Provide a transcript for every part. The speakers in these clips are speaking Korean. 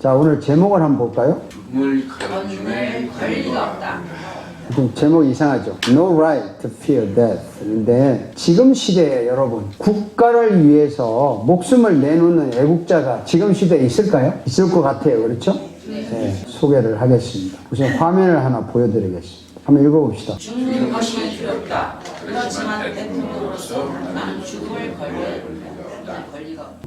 자, 오늘 제목을 한번 볼까요? 가르침에 건널 권리가 없다. 좀 제목 이상하죠. No right to fear death. 근데 지금 시대에 여러분 국가를 위해서 목숨을 내놓는 애국자가 지금 시대에 있을까요? 있을 것 같아요. 그렇죠? 네. 소개를 하겠습니다. 우선 화면을 하나 보여드리겠습니다. 한번 읽어봅시다. 죽는 것이 두렵다. 그렇지만 대통령으로서 나는 죽음을 없다.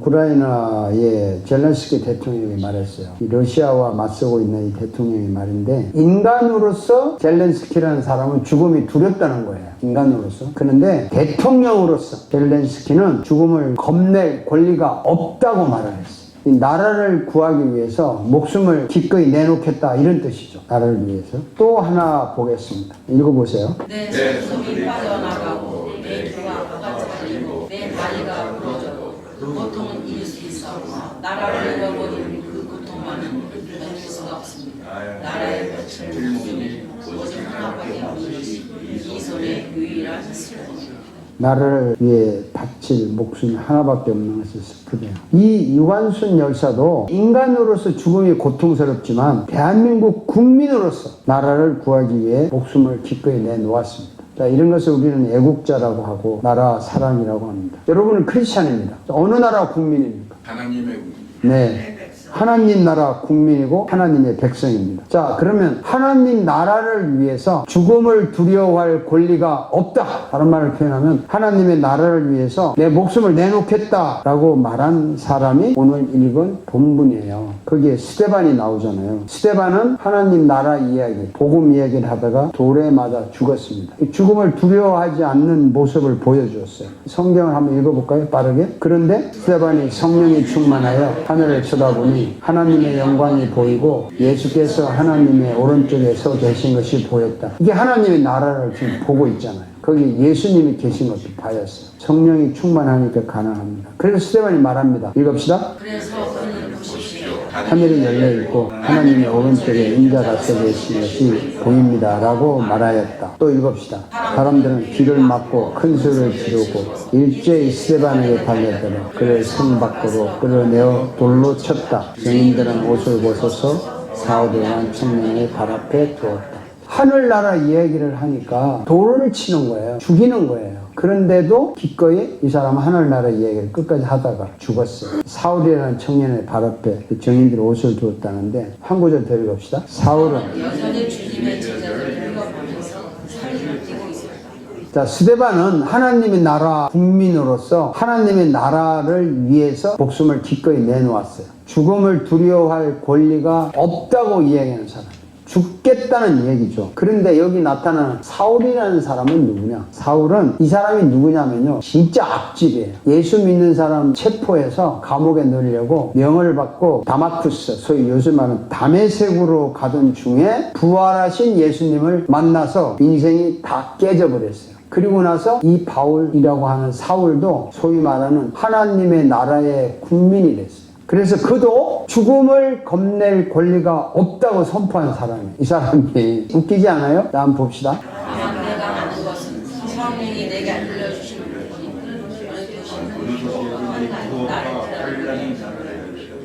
우크라이나의 젤렌스키 대통령이 말했어요. 이 러시아와 맞서고 있는 이 대통령의 말인데 인간으로서 젤렌스키라는 사람은 죽음이 두렵다는 거예요. 인간으로서. 그런데 대통령으로서 젤렌스키는 죽음을 겁낼 권리가 없다고 말을 했어요. 이 나라를 구하기 위해서 목숨을 기꺼이 내놓겠다 이런 뜻이죠. 나라를 위해서. 또 하나 보겠습니다. 읽어보세요. 내 고통은 이길 수 있어. 나라를 잃어버린 그 고통만은 견딜 수가 없습니다. 나라의 볕을 목숨이 오직 하나밖에 없는 것이 이 손의 유일한 슬픔입니다. 나라를 위해 바칠 목숨이 하나밖에 없는 것이 슬프네요. 이 유관순 열사도 인간으로서 죽음이 고통스럽지만 대한민국 국민으로서 나라를 구하기 위해 목숨을 기꺼이 내놓았습니다. 자, 이런 것을 우리는 애국자라고 하고 나라 사랑이라고 합니다. 여러분은 크리스찬입니다. 어느 나라 국민입니까? 하나님의 네. 하나님 나라 국민이고 하나님의 백성입니다. 자, 그러면 하나님 나라를 위해서 죽음을 두려워할 권리가 없다. 다른 말을 표현하면 하나님의 나라를 위해서 내 목숨을 내놓겠다라고 말한 사람이 오늘 읽은 본문이에요. 거기에 스테반이 나오잖아요. 스테반은 하나님 나라 이야기, 복음 이야기를 하다가 돌에 맞아 죽었습니다. 이 죽음을 두려워하지 않는 모습을 보여주었어요. 성경을 한번 읽어볼까요? 빠르게. 그런데 스테반이 성령이 충만하여 하늘을 쳐다보니 하나님의 영광이 보이고 예수께서 하나님의 오른쪽에 서 계신 것이 보였다. 이게 하나님의 나라를 지금 보고 있잖아요. 거기 예수님이 계신 것도 보였어요. 성령이 충만하니까 가능합니다. 그래서 스테반이 말합니다. 읽읍시다. 그래서. 하늘이 열려 있고 하나님의 오른쪽에 인자가 서 계신 것이 보입니다. 라고 말하였다. 또 읽읍시다. 사람들은 귀를 막고 큰 소리를 지르고 일제히 스테반에게 달려들어 그를 성 밖으로 끌어내어 돌로 쳤다. 증인들은 옷을 벗어서 사오들만 청년의 발 앞에 두었다. 하늘나라 이야기를 하니까 돌을 치는 거예요. 죽이는 거예요. 그런데도 기꺼이 이 사람은 하늘나라 이야기를 끝까지 하다가 죽었어요. 사울이라는 청년의 발 앞에 그 정인들이 옷을 두었다는데 한 구절 더 읽읍시다. 사울은. 자, 스데반은 하나님의 나라 국민으로서 하나님의 나라를 위해서 목숨을 기꺼이 내놓았어요. 죽음을 두려워할 권리가 없다고 이야기하는 사람. 죽겠다는 얘기죠. 그런데 여기 나타나는 사울이라는 사람은 누구냐? 사울은 이 사람이 누구냐면요. 진짜 악질이에요. 예수 믿는 사람 체포해서 감옥에 넣으려고 명을 받고 다마쿠스, 소위 요즘 말은 담에색으로 가던 중에 부활하신 예수님을 만나서 인생이 다 깨져버렸어요. 그리고 나서 이 바울이라고 하는 사울도 소위 말하는 하나님의 나라의 국민이 됐어요. 그래서 그도 죽음을 겁낼 권리가 없다고 선포한 사람이에요. 이 사람이 웃기지 않아요? 자, 한번 봅시다.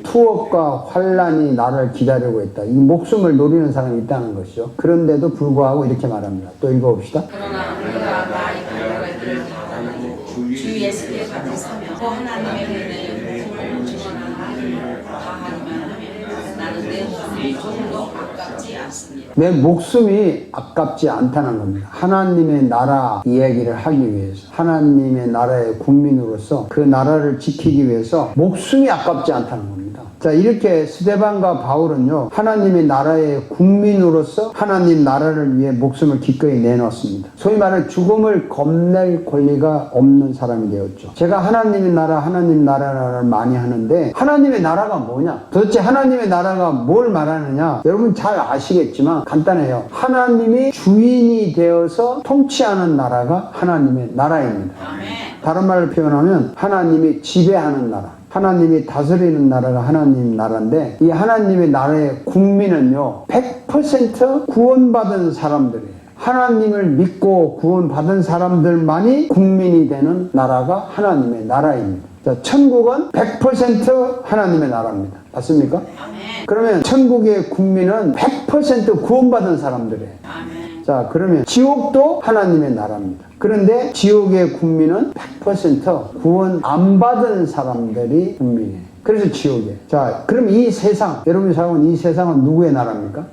투옥과 환란이 나를 기다리고 있다. 이 목숨을 노리는 사람이 있다는 것이죠. 그런데도 불구하고 이렇게 말합니다. 또 읽어봅시다. 그러나 우리가 나의 가족을 늘 다하고 주 예수께 같이 사며 또 하나님의 은혜의 복음을 증언하는 하나님을 다하기만 하면 나는 내 몸이 조금도 아깝지 않습니다. 내 목숨이 아깝지 않다는 겁니다. 하나님의 나라 이야기를 하기 위해서, 하나님의 나라의 국민으로서 그 나라를 지키기 위해서 목숨이 아깝지 않다는 겁니다. 자, 이렇게 스데반과 바울은요, 하나님의 나라의 국민으로서 하나님 나라를 위해 목숨을 기꺼이 내놓습니다. 소위 말해 죽음을 겁낼 권리가 없는 사람이 되었죠. 제가 하나님의 나라, 하나님 나라를 많이 하는데, 하나님의 나라가 뭐냐? 도대체 하나님의 나라가 뭘 말하느냐? 여러분 잘 아시겠지만, 간단해요. 하나님이 주인이 되어서 통치하는 나라가 하나님의 나라입니다. 아멘. 다른 말로 표현하면 하나님이 지배하는 나라. 하나님이 다스리는 나라가 하나님 나라인데 이 하나님의 나라의 국민은요 100% 구원받은 사람들이에요. 하나님을 믿고 구원받은 사람들만이 국민이 되는 나라가 하나님의 나라입니다. 자, 천국은 100% 하나님의 나라입니다. 맞습니까? 아멘. 그러면 천국의 국민은 100% 구원받은 사람들이에요. 아멘. 자, 그러면 지옥도 하나님의 나라입니다. 그런데 지옥의 국민은 100% 구원 안 받은 사람들이 국민이에요. 그래서 지옥이에요. 자, 그럼 이 세상, 여러분이 살아온 이 세상은 누구의 나라입니까?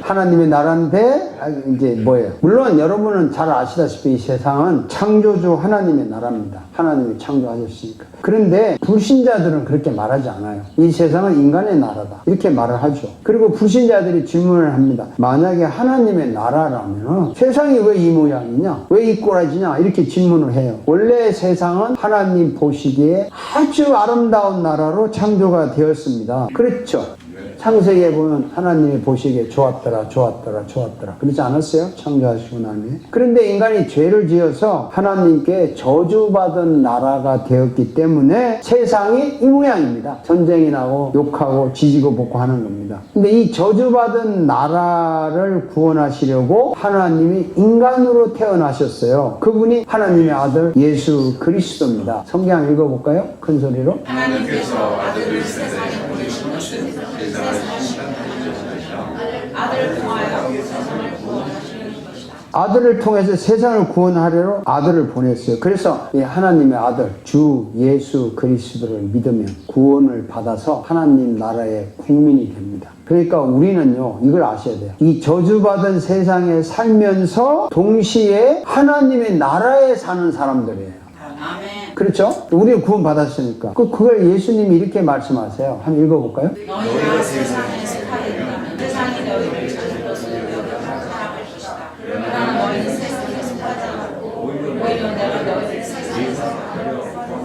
하나님의 나라인데 아, 이제 뭐예요? 물론 여러분은 잘 아시다시피 이 세상은 창조주 하나님의 나라입니다. 하나님이 창조하셨으니까. 그런데 불신자들은 그렇게 말하지 않아요. 이 세상은 인간의 나라다. 이렇게 말을 하죠. 그리고 불신자들이 질문을 합니다. 만약에 하나님의 나라라면 세상이 왜 이 모양이냐? 왜 이 꼬라지냐? 이렇게 질문을 해요. 원래 세상은 하나님 보시기에 아주 아름다운 나라로 창조가 되었습니다. 그렇죠. 창세기에 보면 하나님이 보시기에 좋았더라, 좋았더라, 좋았더라. 그러지 않았어요? 창조하시고 난 후에. 그런데 인간이 죄를 지어서 하나님께 저주받은 나라가 되었기 때문에 세상이 이 모양입니다. 전쟁이 나고 욕하고 지지고 볶고 하는 겁니다. 근데 이 저주받은 나라를 구원하시려고 하나님이 인간으로 태어나셨어요. 그분이 하나님의 아들 예수 그리스도입니다. 성경 읽어볼까요? 큰 소리로. 하나님께서 아들을 세상에 보내신 것은 세상을 아들을 통하여 세상을 구원하시는 것이다. 아들을 통해서 세상을 구원하려고 아들을 보냈어요. 그래서 이 하나님의 아들 주 예수 그리스도를 믿으면 구원을 받아서 하나님 나라의 국민이 됩니다. 그러니까 우리는요 이걸 아셔야 돼요. 이 저주받은 세상에 살면서 동시에 하나님의 나라에 사는 사람들이에요. 아멘. 그렇죠? 우리가 구원 받았으니까. 그 그걸 예수님이 이렇게 말씀하세요. 한번 읽어볼까요? 너희가 세상에 있다면 세상이 너희를 찾을 것을 여겨 살아갈 것이다. 그러나 너희는 세상에 속하지 않고 오히려 내가 너희를 세상에서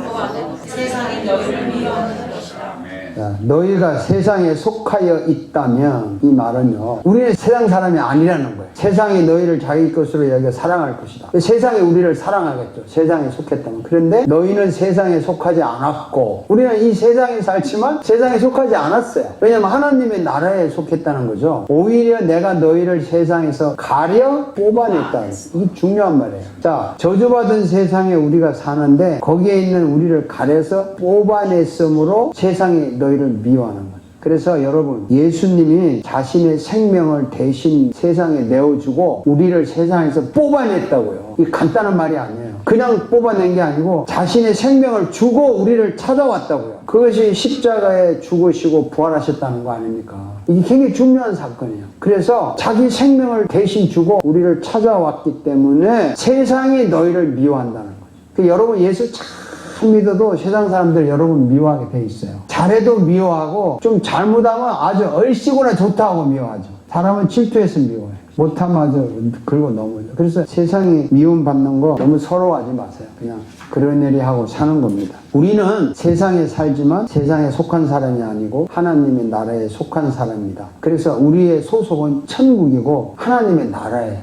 뽑아내고 세상이 너희를 미워하는 것이다. 자, 너희가 세상에 속하여 있다면 이 말은요 우리는 세상 사람이 아니라는 거예요. 세상이 너희를 자기 것으로 여겨 사랑할 것이다. 세상이 우리를 사랑하겠죠. 세상에 속했다면. 그런데 너희는 세상에 속하지 않았고 우리는 이 세상에 살지만 세상에 속하지 않았어요. 왜냐하면 하나님의 나라에 속했다는 거죠. 오히려 내가 너희를 세상에서 가려 뽑아냈다 이게 중요한 말이에요. 자 저주받은 세상에 우리가 사는데 거기에 있는 우리를 가려서 뽑아냈으므로 세상이 너희를 미워하는 거예요. 그래서 여러분 예수님이 자신의 생명을 대신 세상에 내어주고 우리를 세상에서 뽑아냈다고요. 이 간단한 말이 아니에요. 그냥 뽑아낸 게 아니고 자신의 생명을 주고 우리를 찾아왔다고요. 그것이 십자가에 죽으시고 부활하셨다는 거 아닙니까? 이게 굉장히 중요한 사건이에요. 그래서 자기 생명을 대신 주고 우리를 찾아왔기 때문에 세상이 너희를 미워한다는 거죠. 그 여러분 예수 참 믿어도 세상 사람들 여러분 미워하게 돼 있어요. 잘해도 미워하고 좀 잘못하면 아주 얼씨구나 좋다고 미워하죠. 사람은 질투해서 미워해. 못하면 아주 긁고 넘어져. 그래서 세상이 미움받는 거 너무 서러워하지 마세요. 그냥 그런 일이 하고 사는 겁니다. 우리는 세상에 살지만 세상에 속한 사람이 아니고 하나님의 나라에 속한 사람입니다. 그래서 우리의 소속은 천국이고 하나님의 나라예요.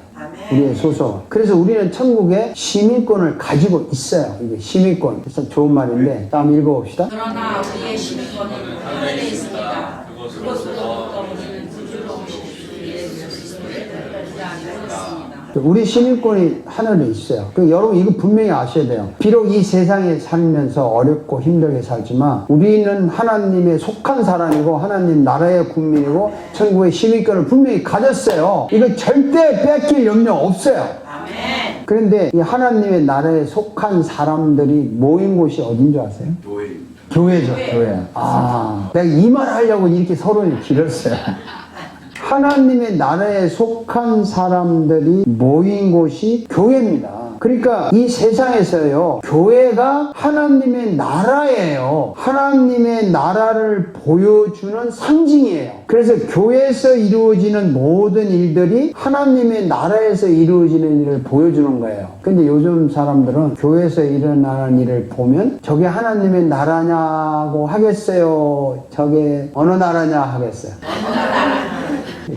우리의 소속. 그래서 우리는 천국에 시민권을 가지고 있어요. 이게 시민권. 그래서 좋은 말인데, 다음 읽어봅시다. 그러나 우리의 시민권은 하늘에 있습니다. 그것으로부터 우리는 구주로 오실 예수 그리스도의 별이 아니고 있습니다. 우리 시민권이 하늘에 있어요. 그 여러분 이거 분명히 아셔야 돼요. 비록 이 세상에 살면서 어렵고 힘들게 살지만 우리는 하나님의 속한 사람이고 하나님 나라의 국민이고 천국의 시민권을 분명히 가졌어요. 이거 절대 뺏길 염려 없어요. 그런데 이 하나님의 나라에 속한 사람들이 모인 곳이 어딘 줄 아세요? 교회죠, 교회. 아, 내가 이 말 하려고 이렇게 서론이 길었어요. 하나님의 나라에 속한 사람들이 모인 곳이 교회입니다. 그러니까 이 세상에서요, 교회가 하나님의 나라예요. 하나님의 나라를 보여주는 상징이에요. 그래서 교회에서 이루어지는 모든 일들이 하나님의 나라에서 이루어지는 일을 보여주는 거예요. 근데 요즘 사람들은 교회에서 일어나는 일을 보면 저게 하나님의 나라냐고 하겠어요. 저게 어느 나라냐 하겠어요.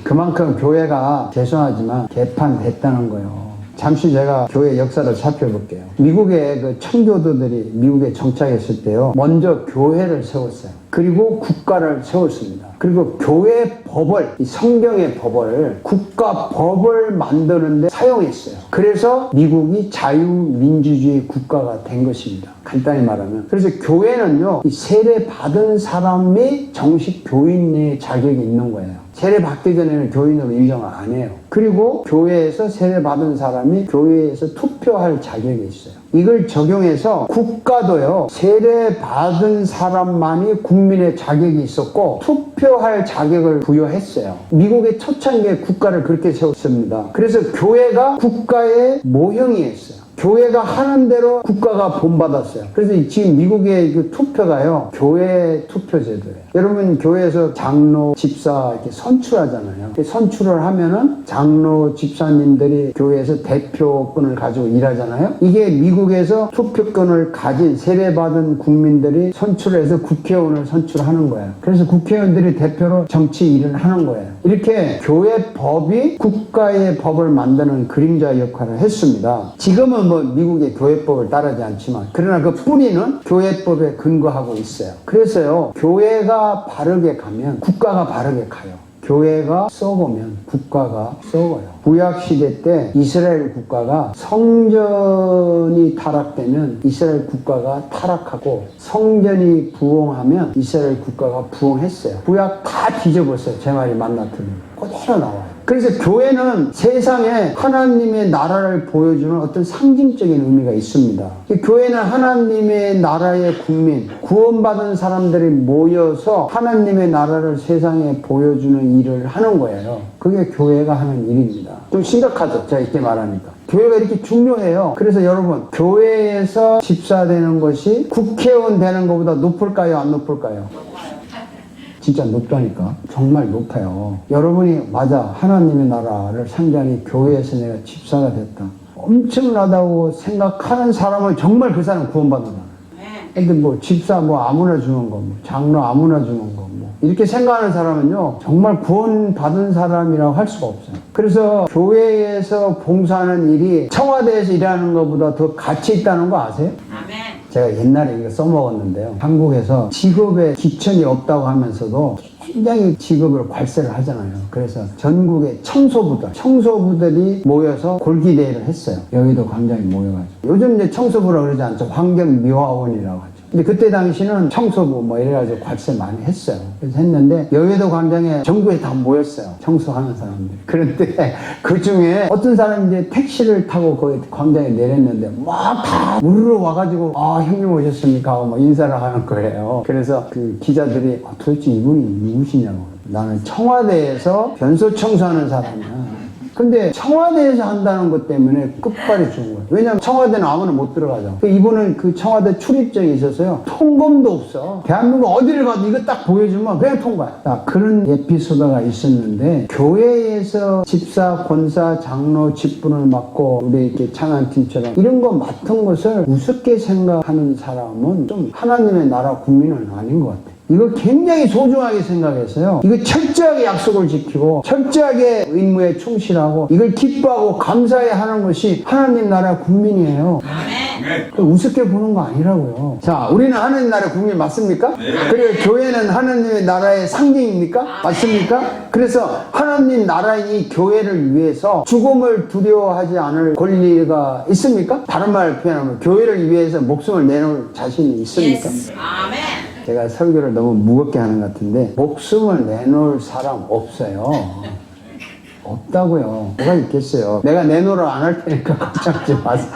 그만큼 교회가 죄송하지만 개판됐다는 거예요. 잠시 제가 교회 역사를 살펴볼게요. 미국의 그 청교도들이 미국에 정착했을 때요. 먼저 교회를 세웠어요. 그리고 국가를 세웠습니다. 그리고 교회 법을, 이 성경의 법을 국가 법을 만드는데 사용했어요. 그래서 미국이 자유민주주의 국가가 된 것입니다. 간단히 말하면. 그래서 교회는요, 이 세례 받은 사람이 정식 교인 의 자격이 있는 거예요. 세례 받기 전에는 교인으로 인정을 안 해요. 그리고 교회에서 세례 받은 사람이 교회에서 투표할 자격이 있어요. 이걸 적용해서 국가도요, 세례 받은 사람만이 국민의 자격이 있었고, 투표할 자격을 부여했어요. 미국의 초창기에 국가를 그렇게 세웠습니다. 그래서 교회가 국가의 모형이었어요. 교회가 하는 대로 국가가 본받았어요. 그래서 이 지금 미국의 그 투표가요, 교회 투표제도예요. 여러분, 교회에서 장로, 집사 이렇게 선출하잖아요. 선출을 하면은 장로, 집사님들이 교회에서 대표권을 가지고 일하잖아요. 이게 미국에서 투표권을 가진 세례받은 국민들이 선출해서 국회의원을 선출하는 거예요. 그래서 국회의원들이 대표로 정치 일을 하는 거예요. 이렇게 교회 법이 국가의 법을 만드는 그림자 역할을 했습니다. 지금은 뭐 미국의 교회법을 따르지 않지만 그러나 그 뿌리는 교회법에 근거하고 있어요. 그래서요 교회가 바르게 가면 국가가 바르게 가요. 교회가 썩으면 국가가 썩어요. 구약 시대 때 이스라엘 국가가 성전이 타락되면 이스라엘 국가가 타락하고 성전이 부흥하면 이스라엘 국가가 부흥했어요. 구약 다 뒤져봤어요. 제 말이 맞나 틀리면. 그대로 나와요. 그래서 교회는 세상에 하나님의 나라를 보여주는 어떤 상징적인 의미가 있습니다. 이 교회는 하나님의 나라의 국민, 구원받은 사람들이 모여서 하나님의 나라를 세상에 보여주는 일을 하는 거예요. 그게 교회가 하는 일입니다. 좀 심각하죠? 제가 이렇게 말하니까. 교회가 이렇게 중요해요. 그래서 여러분, 교회에서 집사 되는 것이 국회의원 되는 것보다 높을까요? 안 높을까요? 진짜 높다니까. 정말 높아요. 여러분이 맞아. 하나님의 나라를 상대하니 교회에서 내가 집사가 됐다. 엄청나다고 생각하는 사람은 정말 그 사람 구원받는다. 근데 뭐 집사 뭐 아무나 주는 거, 뭐 장로 아무나 주는 거, 뭐 이렇게 생각하는 사람은요 정말 구원 받은 사람이라고 할 수가 없어요. 그래서 교회에서 봉사하는 일이 청와대에서 일하는 것보다 더 가치 있다는 거 아세요? 제가 옛날에 이거 써먹었는데요. 한국에서 직업에 기천이 없다고 하면서도 굉장히 직업을 괄세를 하잖아요. 그래서 전국의 청소부들, 청소부들이 모여서 골기대회를 했어요. 여의도 광장에 모여가지고. 요즘 이제 청소부라고 그러지 않죠. 환경미화원이라고 하죠. 근데 그때 당시는 청소부 뭐 이래가지고 괄세 많이 했어요. 그래서 했는데 여의도 광장에 전국에 다 모였어요. 청소하는 사람들이. 그런데 그 중에 어떤 사람이 이제 택시를 타고 거기 광장에 내렸는데 막 다 우르르 와가지고 아 형님 오셨습니까 하고 막 인사를 하는 거예요. 그래서 그 기자들이 아, 도대체 이분이 누구시냐고. 나는 청와대에서 변소 청소하는 사람이야. 근데 청와대에서 한다는 것 때문에 끝발이 좋은 거예요. 왜냐하면 청와대는 아무나 못 들어가죠. 그 이분은 그 청와대 출입증이 있어서요. 통검도 없어. 대한민국 어디를 가도 이거 딱 보여주면 그냥 통과야. 자, 그런 에피소드가 있었는데 교회에서 집사, 권사, 장로, 직분을 맡고 우리 이렇게 창안팀처럼 이런 거 맡은 것을 우습게 생각하는 사람은 좀 하나님의 나라 국민은 아닌 것 같아요. 이거 굉장히 소중하게 생각했어요. 이거 철저하게 약속을 지키고 철저하게 의무에 충실하고 이걸 기뻐하고 감사해 하는 것이 하나님 나라 국민이에요. 그 우습게 보는 거 아니라고요. 자, 우리는 하나님 나라 국민 맞습니까? 그리고 교회는 하나님의 나라의 상징입니까? 맞습니까? 그래서 하나님 나라인 이 교회를 위해서 죽음을 두려워하지 않을 권리가 있습니까? 다른 말 표현하면 교회를 위해서 목숨을 내놓을 자신이 있습니까? 예스. 아멘. 제가 설교를 너무 무겁게 하는 것 같은데 목숨을 내놓을 사람 없어요. 없다고요. 뭐가 있겠어요. 내가 내놓으라 안할 테니까 걱정하지 마세요.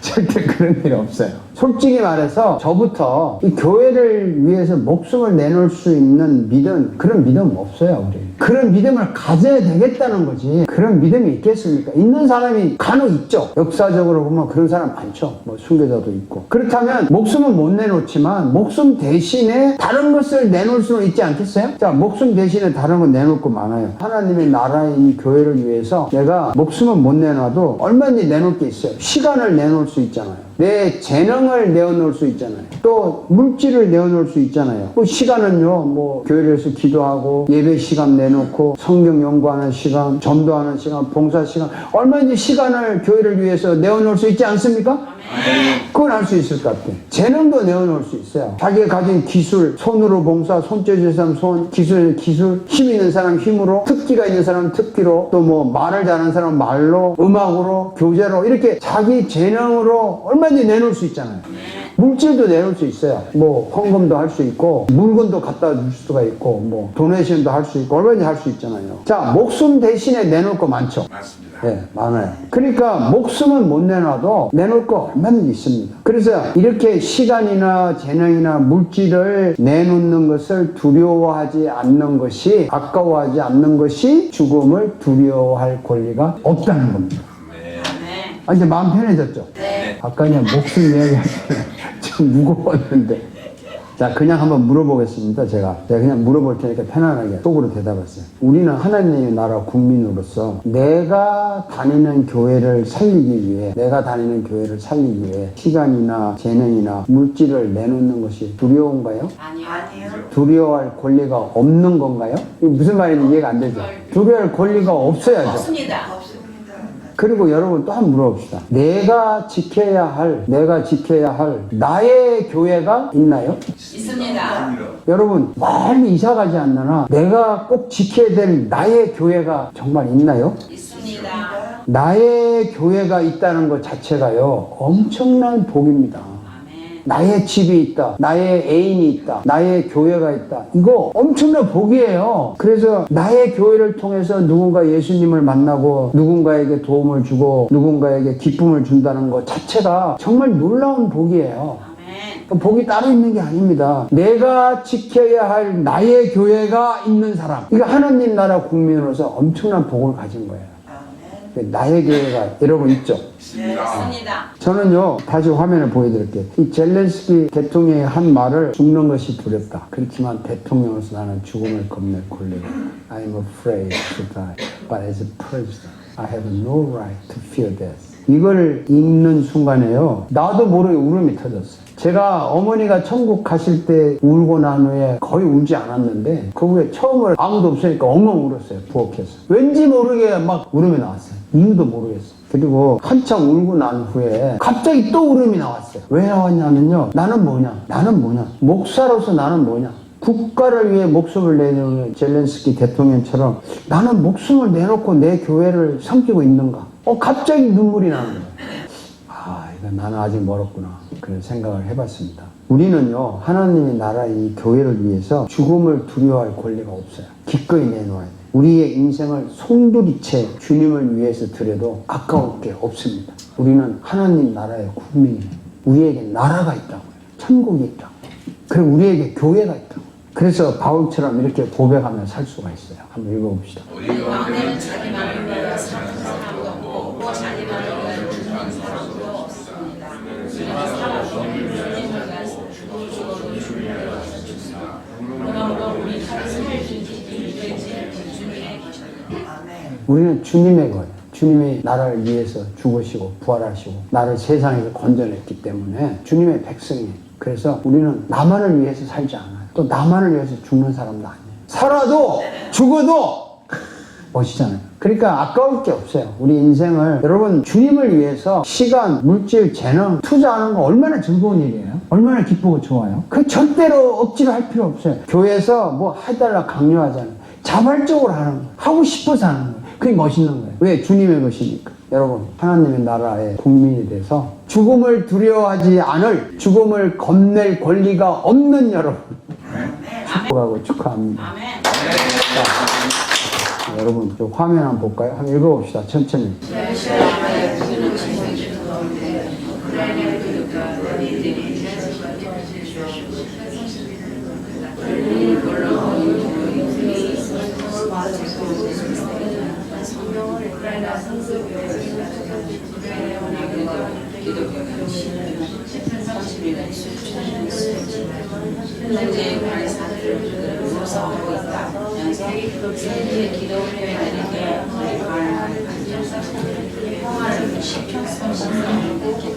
절대 그런 일 없어요. 솔직히 말해서 저부터 이 교회를 위해서 목숨을 내놓을 수 있는 믿음, 그런 믿음 없어요, 우리. 그런 믿음을 가져야 되겠다는 거지. 그런 믿음이 있겠습니까? 있는 사람이 간혹 있죠. 역사적으로 보면 그런 사람 많죠. 뭐 순교자도 있고. 그렇다면 목숨은 못 내놓지만 목숨 대신에 다른 것을 내놓을 수는 있지 않겠어요? 자, 목숨 대신에 다른 거 내놓을 거 많아요. 하나님의 나라인 교회를 위해서 내가 목숨은 못 내놔도 얼마든지 내놓을 게 있어요. 시간을 내놓을 수 있잖아요. 내 재능을 내어놓을 수 있잖아요. 또 물질을 내어놓을 수 있잖아요. 그 시간은요, 뭐 교회에서 기도하고 예배 시간 내 내놓고 성경 연구하는 시간, 전도하는 시간, 봉사 시간, 얼마든지 시간을 교회를 위해서 내어놓을 수 있지 않습니까? 그건 할 수 있을 것 같아. 재능도 내어놓을 수 있어요. 자기가 가진 기술, 손으로 봉사, 손재주의 사람 손, 기술, 기술, 힘 있는 사람 힘으로, 특기가 있는 사람 특기로, 또 뭐 말을 잘하는 사람 말로, 음악으로, 교재로, 이렇게 자기 재능으로 얼마든지 내놓을 수 있잖아요. 물질도 내놓을 수 있어요. 뭐 헌금도 할 수 있고 물건도 갖다 줄 수가 있고 뭐 도네이션도 할 수 있고 얼마든지 할 수 있잖아요. 자 목숨 대신에 내놓을 거 많죠. 맞습니다. 예, 많아요. 그러니까 목숨은 못 내놔도 내놓을 거 얼마든지 있습니다. 그래서 이렇게 시간이나 재능이나 물질을 내놓는 것을 두려워하지 않는 것이 아까워하지 않는 것이 죽음을 두려워할 권리가 없다는 겁니다. 아멘. 아, 이제 마음 편해졌죠? 네. 아까 그냥 목숨 이야기 좀 무거웠는데. 자, 그냥 한번 물어보겠습니다, 제가. 제가 그냥 물어볼 테니까 편안하게 속으로 대답하세요. 우리는 하나님의 나라 국민으로서 내가 다니는 교회를 살리기 위해, 내가 다니는 교회를 살리기 위해 시간이나 재능이나 물질을 내놓는 것이 두려운가요? 아니요. 두려워할 권리가 없는 건가요? 이게 무슨 말인지 이해가 안 되죠? 두려워할 권리가 없어야죠. 없습니다. 그리고 여러분 또 한번 물어봅시다. 내가 지켜야 할, 내가 지켜야 할 나의 교회가 있나요? 있습니다. 여러분 멀리 이사 가지 않느나 내가 꼭 지켜야 될 나의 교회가 정말 있나요? 있습니다. 나의 교회가 있다는 것 자체가요 엄청난 복입니다. 나의 집이 있다. 나의 애인이 있다. 나의 교회가 있다. 이거 엄청난 복이에요. 그래서 나의 교회를 통해서 누군가 예수님을 만나고 누군가에게 도움을 주고 누군가에게 기쁨을 준다는 것 자체가 정말 놀라운 복이에요. 아멘. 복이 따로 있는 게 아닙니다. 내가 지켜야 할 나의 교회가 있는 사람. 이거 하나님 나라 국민으로서 엄청난 복을 가진 거예요. 나의 교회가 여러분 있죠? 있습니다. 있습니다. 저는요 다시 화면을 보여드릴게요. 이 젤렌스키 대통령이 한 말을 죽는 것이 두렵다. 그렇지만 대통령으로서 나는 죽음을 겁낼 권리가. I'm afraid to die, but as a president, I have no right to fear death. 이걸 읽는 순간에요. 나도 모르게 울음이 터졌어요. 제가 어머니가 천국 가실 때 울고 난 후에 거의 울지 않았는데 그 후에 처음으로 아무도 없으니까 엉엉 울었어요. 부엌에서. 왠지 모르게 막 울음이 나왔어요. 이유도 모르겠어요. 그리고 한참 울고 난 후에 갑자기 또 울음이 나왔어요. 왜 나왔냐면요. 나는 뭐냐? 나는 뭐냐? 목사로서 나는 뭐냐? 국가를 위해 목숨을 내놓는 젤렌스키 대통령처럼 나는 목숨을 내놓고 내 교회를 섬기고 있는가? 어, 갑자기 눈물이 나는 거예요. 나는 아직 멀었구나. 그런 생각을 해봤습니다. 우리는요, 하나님의 나라 이 교회를 위해서 죽음을 두려워할 권리가 없어요. 기꺼이 내놓아야 돼요. 우리의 인생을 송두리째 주님을 위해서 드려도 아까울 게 없습니다. 우리는 하나님 나라의 국민이에요. 우리에게 나라가 있다고요. 천국이 있다고. 그리고 우리에게 교회가 있다고. 그래서 바울처럼 이렇게 고백하며 살 수가 있어요. 한번 읽어봅시다. 우리 왕래는 자기만을 위하여 사는 사람도 없고 또 자기만을 위하여 죽는 사람도 없습니다. 우리가 살아도 주님을 위하여 죽을 죽어도 주님을 위하여 죽습니다. 그러므로 우리 살을 지키기 위해 주님의 기적입니다. 우리는 주님의 거예요. 주님이 나를 위해서 죽으시고 부활하시고 나를 세상에서 건져냈기 때문에 주님의 백성이에요. 그래서 우리는 나만을 위해서 살지 않아요. 또 나만을 위해서 죽는 사람도 아니에요. 살아도 죽어도 멋있잖아요. 그러니까 아까울 게 없어요. 우리 인생을 여러분 주님을 위해서 시간, 물질, 재능 투자하는 거 얼마나 즐거운 일이에요? 얼마나 기쁘고 좋아요? 그 절대로 억지로 할 필요 없어요. 교회에서 뭐 해달라 강요하잖아요. 자발적으로 하는 거예요. 하고 싶어서 하는 거예요. 그게 멋있는 거예요. 왜? 주님의 것이니까. 여러분, 하나님의 나라의 국민이 돼서 죽음을 두려워하지 않을 죽음을 겁낼 권리가 없는 여러분. 축복하고 축하합니다. 아멘. 여러분, 좀 화면 한번 볼까요? 한번 읽어봅시다. 천천히. 현재 관사들을 무서워하고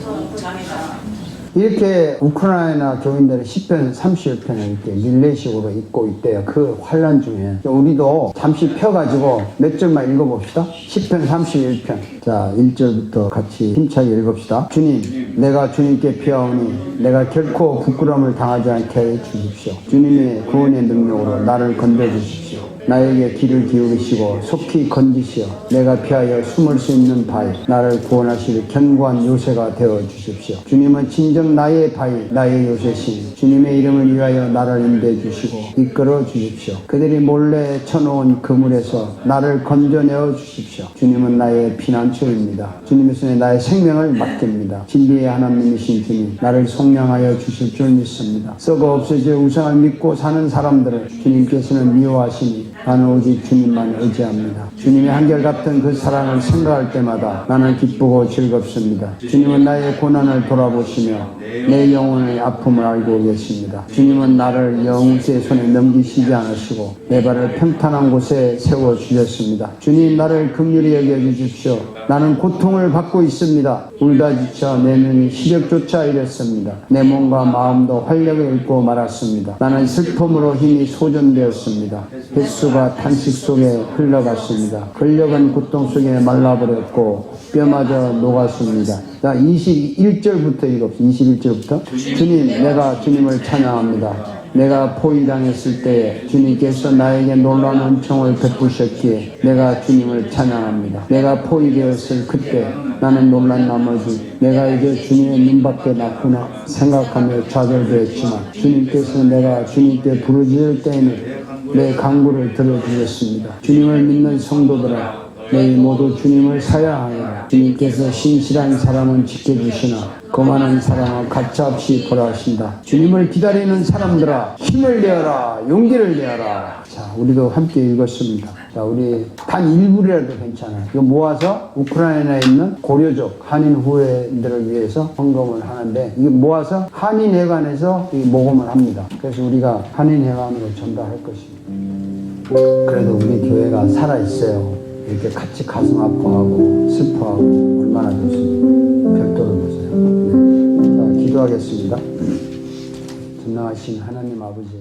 동참이다. 이렇게 우크라이나 교인들은 10편, 31편을 이렇게 릴레이식으로 읽고 있대요. 그 환란 중에. 우리도 잠시 펴가지고 몇 절만 읽어봅시다. 10편, 31편. 자, 1절부터 같이 힘차게 읽읍시다. 주님, 내가 주님께 피하오니 내가 결코 부끄러움을 당하지 않게 해 주십시오. 주님의 구원의 능력으로 나를 건져 주십시오. 나에게 귀를 기울이시고 속히 건지시어 내가 피하여 숨을 수 있는 바위 나를 구원하실 견고한 요새가 되어 주십시오. 주님은 진정 나의 바위 나의 요새시니 주님의 이름을 위하여 나를 인도해 주시고 이끌어 주십시오. 그들이 몰래 쳐놓은 그물에서 나를 건져내어 주십시오. 주님은 나의 피난처입니다. 주님의 손에 나의 생명을 맡깁니다. 진리의 하나님이신 주님 나를 속량하여 주실 줄 믿습니다. 썩어 없어질 우상을 믿고 사는 사람들을 주님께서는 미워하시니 나는 오직 주님만 의지합니다. 주님의 한결같은 그 사랑을 생각할 때마다 나는 기쁘고 즐겁습니다. 주님은 나의 고난을 돌아보시며 내 영혼의 아픔을 알고 계십니다. 주님은 나를 영웅의 손에 넘기시지 않으시고 내 발을 평탄한 곳에 세워 주셨습니다. 주님 나를 긍휼히 여겨 주십시오. 나는 고통을 받고 있습니다. 울다 지쳐 내 눈이 시력조차 잃었습니다. 내 몸과 마음도 활력을 잃고 말았습니다. 나는 슬픔으로 힘이 소전되었습니다. 횟수가 탄식 속에 흘러갔습니다. 근력은 고통 속에 말라버렸고 뼈마저 녹았습니다. 자, 21절부터 읽읍시다. 21절부터. 주님, 내가 주님을 찬양합니다. 내가 포위당했을 때에 주님께서 나에게 놀라운 은총을 베푸셨기에 내가 주님을 찬양합니다. 내가 포위되었을 그때 나는 놀란 나머지 내가 이제 주님의 눈밖에 났구나 생각하며 좌절되었지만 주님께서 내가 주님께 부르짖을 때에는 내 강구를 들어주셨습니다. 주님을 믿는 성도들아 너희 모두 주님을 사야하여 주님께서 신실한 사람은 지켜주시나 거만한 사람은 가차없이 보라하신다. 주님을 기다리는 사람들아 힘을 내어라 용기를 내어라. 자 우리도 함께 읽었습니다. 자 우리 단 일부라도 괜찮아요. 이거 모아서 우크라이나에 있는 고려족 한인 후회들을 위해서 헌금을 하는데 이게 모아서 한인회관에서 이 모금을 합니다. 그래서 우리가 한인회관으로 전달할 것입니다. 그래도 우리 교회가 살아 있어요. 이렇게 같이 가슴 아파하고 슬퍼하고 얼마나 좋습니까? 별도로 보세요. 네. 자, 기도하겠습니다. 전능하신 하나님 아버지.